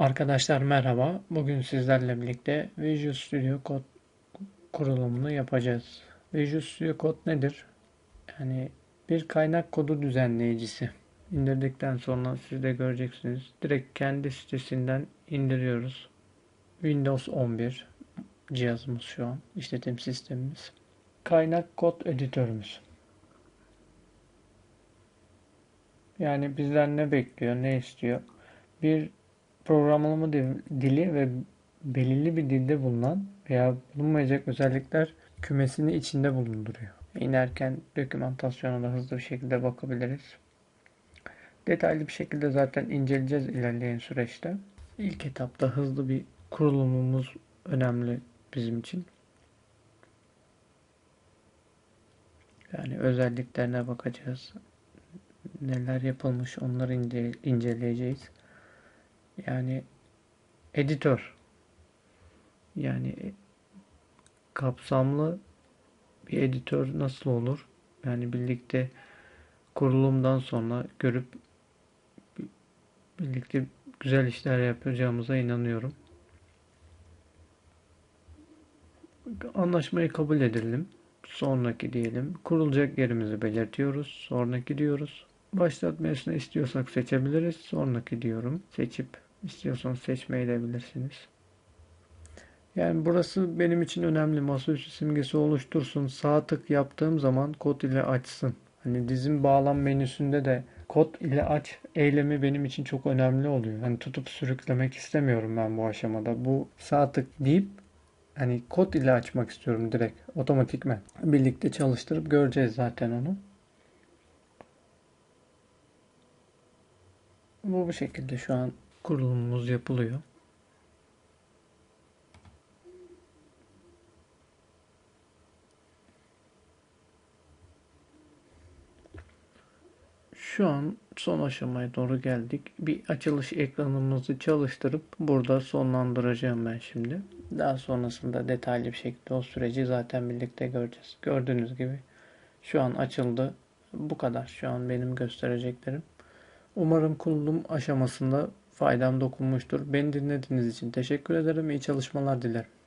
Arkadaşlar merhaba. Bugün sizlerle birlikte Visual Studio Code kurulumunu yapacağız. Visual Studio Code nedir? Yani bir kaynak kodu düzenleyicisi. İndirdikten sonra siz de göreceksiniz. Direkt kendi sitesinden indiriyoruz. Windows 11 cihazımız şu an. işletim sistemimiz. Kaynak kod editörümüz. Yani bizden ne bekliyor, ne istiyor? Bir programlama dili ve belirli bir dilde bulunan veya bulunmayacak özellikler kümesini içinde bulunduruyor. İnerken dokümantasyona da hızlı bir şekilde bakabiliriz. Detaylı bir şekilde zaten inceleyeceğiz ilerleyen süreçte. İlk etapta hızlı bir kurulumumuz önemli bizim için. Yani özelliklerine bakacağız. Neler yapılmış onları inceleyeceğiz. Yani editör. Yani kapsamlı bir editör nasıl olur? Yani birlikte kurulumdan sonra görüp birlikte güzel işler yapacağımıza inanıyorum. Anlaşmayı kabul edelim. Sonraki diyelim. Kurulacak yerimizi belirtiyoruz. Sonraki diyoruz. Başlatma istiyorsak seçebiliriz. Sonraki diyorum. Seçip İstiyorsanız seçmeyi de bilirsiniz. Yani burası benim için önemli. Masaüstü simgesi oluştursun. Sağ tık yaptığım zaman kod ile açsın. Hani dizim bağlam menüsünde de kod ile aç eylemi benim için çok önemli oluyor. Hani tutup sürüklemek istemiyorum ben bu aşamada. Bu sağ tık deyip hani kod ile açmak istiyorum direkt otomatikmen. Birlikte çalıştırıp göreceğiz zaten onu. Bu bu şekilde şu an kurulumumuz yapılıyor. Şu an son aşamaya doğru geldik. Bir açılış ekranımızı çalıştırıp burada sonlandıracağım ben şimdi. Daha sonrasında detaylı bir şekilde o süreci zaten birlikte göreceğiz. Gördüğünüz gibi şu an açıldı. Bu kadar şu an benim göstereceklerim. Umarım kurulum aşamasında faydam dokunmuştur. Beni dinlediğiniz için teşekkür ederim. İyi çalışmalar dilerim.